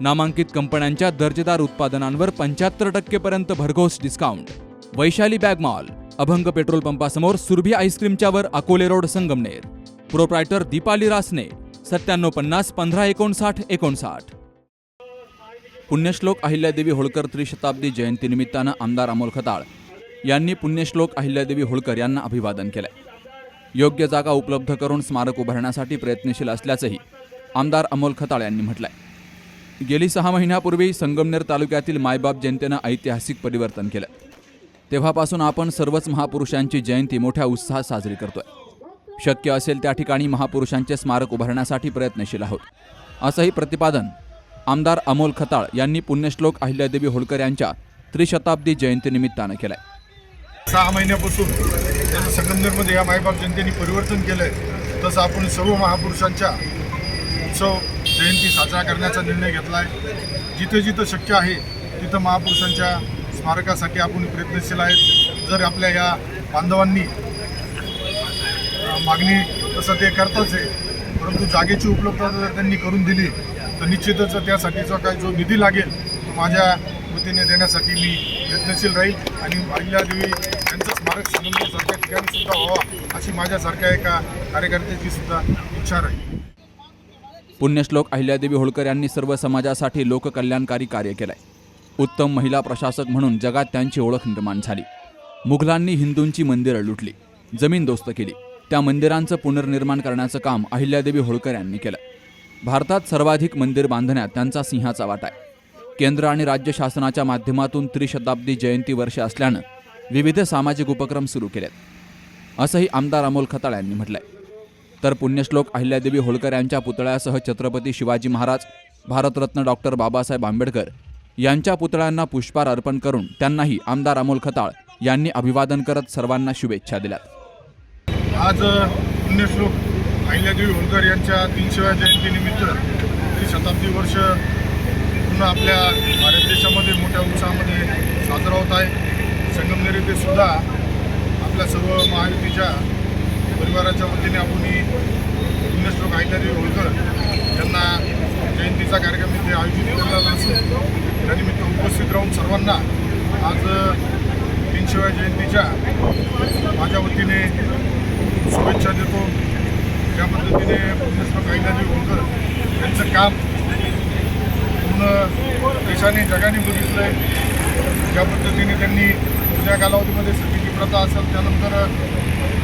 नामांकित कंपन्यांच्या दर्जेदार उत्पादनांवर पंच्याहत्तर टक्केपर्यंत भरघोस discount Vaishali bag mall Abhang petrol पंपासमोर Surabhi आईस्क्रीमच्यावर अकोले रोड संगमनेर. प्रोप्रायटर दीपाली रासने सत्त्याण्णव पन्नास पंधरा एकोणसाठ एकोणसाठ. पुण्यश्लोक अहिल्यादेवी होळकर त्रिशताब्दी जयंतीनिमित्तानं आमदार अमोल खताळ यांनी पुण्यश्लोक अहिल्यादेवी होळकर यांना अभिवादन केलंय. योग्य जागा उपलब्ध करून स्मारक उभारण्यासाठी प्रयत्नशील असल्याचंही आमदार अमोल खताळ यांनी म्हटलंय. गेली सहा महिन्यापूर्वी संगमनेर तालुक्यातील मायबाप जनतेनं ऐतिहासिक परिवर्तन केलं. तेव्हापासून आपण सर्वच महापुरुषांची जयंती मोठ्या उत्साहात साजरी करतोय. शक्य असेल त्या ठिकाणी महापुरुषांचे स्मारक उभारण्यासाठी प्रयत्नशील आहोत. असंही प्रतिपादन आमदार अमोल खताळ यांनी पुण्यश्लोक अहिल्यादेवी होळकर यांच्या त्रिशताब्दी जयंतीनिमित्तानं केलंय. सहा महिन्यापासून संगमनेरमध्ये या मायबाप जनतेने परिवर्तन केलं आहे तसं आपण सर्व महापुरुषांच्या उत्सव जयंती साजरा करण्याचा निर्णय घेतला आहे जिथं जिथं शक्य आहे तिथं महापुरुषांच्या स्मारकासाठी आपण प्रयत्नशील आहेत. जर आपल्या या बांधवांनी मागणी तसं ते करतच आहे परंतु जागेची उपलब्धता जर त्यांनी करून दिली तर निश्चितच त्यासाठीचा काय जो निधी लागेल तो माझ्या वतीने देण्यासाठी मी प्रयत्नशील राहील. आणि अहिल्यादेवी यांचं स्मारक संगमनेरसारख्या ठिकाणी सुद्धा व्हावा अशी माझ्यासारख्या एका कार्यकर्त्याची सुद्धा इच्छा राहील. पुण्यश्लोक अहिल्यादेवी होळकर यांनी सर्व समाजासाठी लोककल्याणकारी कार्य केलंय. उत्तम महिला प्रशासक म्हणून जगात त्यांची ओळख निर्माण झाली. मुघलांनी हिंदूंची मंदिरं लुटली जमीन दोस्त केली. त्या मंदिरांचं पुनर्निर्माण करण्याचं काम अहिल्यादेवी होळकर यांनी केलं. भारतात सर्वाधिक मंदिर बांधण्यात त्यांचा सिंहाचा वाटा आहे. केंद्र आणि राज्य शासनाच्या माध्यमातून त्रिशताब्दी जयंती वर्ष असल्यानं विविध सामाजिक उपक्रम सुरू केलेत. असंही आमदार अमोल खताळ यांनी म्हटलंय. तर पुण्यश्लोक अहिल्यादेवी होळकर यांच्या पुतळ्यासह छत्रपती शिवाजी महाराज भारतरत्न डॉक्टर बाबासाहेब आंबेडकर यांच्या पुतळ्यांना पुष्पार अर्पण करून त्यांनाही आमदार अमोल खताळ यांनी अभिवादन करत सर्वांना शुभेच्छा दिल्यात. आज पुण्यश्लोक अहिल्यादेवी होळकर यांच्या तीनशेव्या जयंतीनिमित्त शताब्दी वर्ष पुन्हा आपल्या भारत देशामध्ये मोठ्या उत्साहामध्ये साजरा होत आहे. संगमनेर येथे सुद्धा आपल्या सर्व महायुतीच्या परिवाराच्या वतीने आपण पुण्यश्लोक अहिल्यादेवी होळकर यांना जयंतीचा कार्यक्रम इथे आयोजित केलेला असून त्यानिमित्त उपस्थित राहून सर्वांना आज तीनशेव्या जयंतीच्या माझ्या वतीने शुभेच्छा देतो. ज्या पद्धतीने पुण्यश्लोक अहिल्यादेवी होळकर यांचं काम पूर्ण देशाने जगाने बघितलं आहे ज्या पद्धतीने त्यांनी जुन्या कालावधीमध्ये सतीची प्रथा असेल त्यानंतर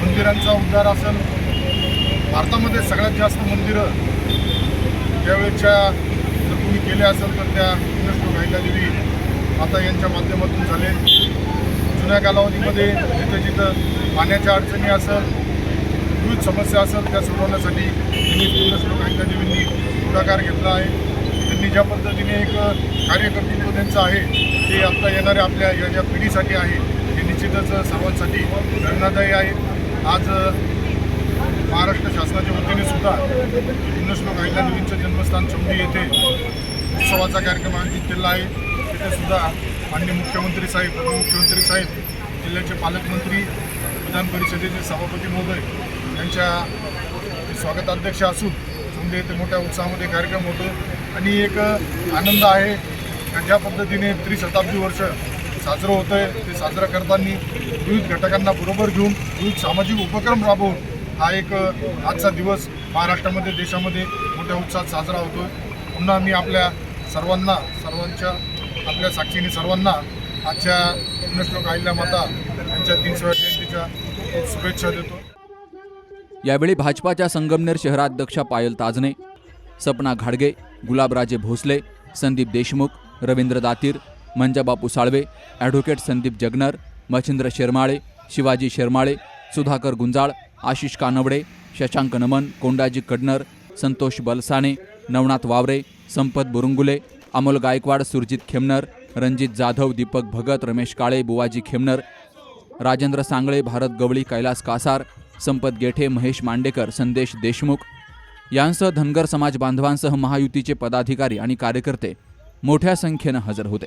मंदिरांचा उद्धार असेल भारतामध्ये सगळ्यात जास्त मंदिरं त्यावेळेच्या जर कोणी केले असेल तर त्या पुण्यश्लोक देवी आता यांच्या माध्यमातून झाले. जुन्या कालावधीमध्ये जिथं जिथं पाण्याच्या अडचणी असेल विविध समस्या असेल त्या सोडवण्यासाठी त्यांनी पुण्यश्लोक देवींनी पुढाकार घेतला आहे. त्यांनी ज्या पद्धतीने एक कार्यकर्तृत्व त्यांचं आहे ते आत्ता येणाऱ्या आपल्या या ज्या पिढीसाठी आहे ते निश्चितच सर्वांसाठी प्रेरणादायी आहे. आज महाराष्ट्र शासनाच्या वतीने सुद्धा पुण्यश्लोक अहिल्यादेवींचं जन्मस्थान चौंडी येथे उत्सवाचा कार्यक्रम आयोजित केला आहे. तिथे सुद्धा माननीय मुख्यमंत्री साहेब उपमुख्यमंत्री साहेब जिल्ह्याचे पालकमंत्री विधान परिषदेचे सभापती महोदय यांच्या स्वागताध्यक्ष असून चौंडी येथे मोठ्या उत्साहामध्ये कार्यक्रम होतो. आणि एक आनंद आहे. ज्या पद्धतीने त्रिशताब्दी वर्ष साजरं होतं आहे ते साजरं करताना विविध घटकांना बरोबर घेऊन विविध सामाजिक उपक्रम राबवून हा एक आजचा दिवस महाराष्ट्रामध्ये देशामध्ये मोठ्या उत्साहात साजरा होतो पुन्हा मी आपल्या सर्वांना सर्वांच्या आपल्या साक्षीने सर्वांना आजच्या पुण्यश्लोक अहिल्या माता यांच्या तीनशेव्या जयंतीच्या खूप शुभेच्छा देतो. यावेळी भाजपाच्या संगमनेर शहराध्यक्षा पायल ताजने सपना घाडगे गुलाबराजे भोसले संदीप देशमुख रवींद्र दातीर मंजाबापू साळवे ॲडव्होकेट संदीप जगनर मच्छिंद्र शेरमाळे शिवाजी शेरमाळे सुधाकर गुंजाळ आशिष कानवडे शशांक नमन कोंडाजी कडनर संतोष बलसाने नवनाथ वावरे संपत बुरुंगुले अमोल गायकवाड सुरजित खेमनर रणजित जाधव दीपक भगत रमेश काळे बुवाजी खेमनर राजेंद्र सांगळे भारत गवळी कैलास कासार संपत गेठे महेश मांडेकर संदेश देशमुख यांसह धनगर समाज बांधवांसह महायुतीचे पदाधिकारी आणि कार्यकर्ते मोठ्या संख्येनं हजर होते.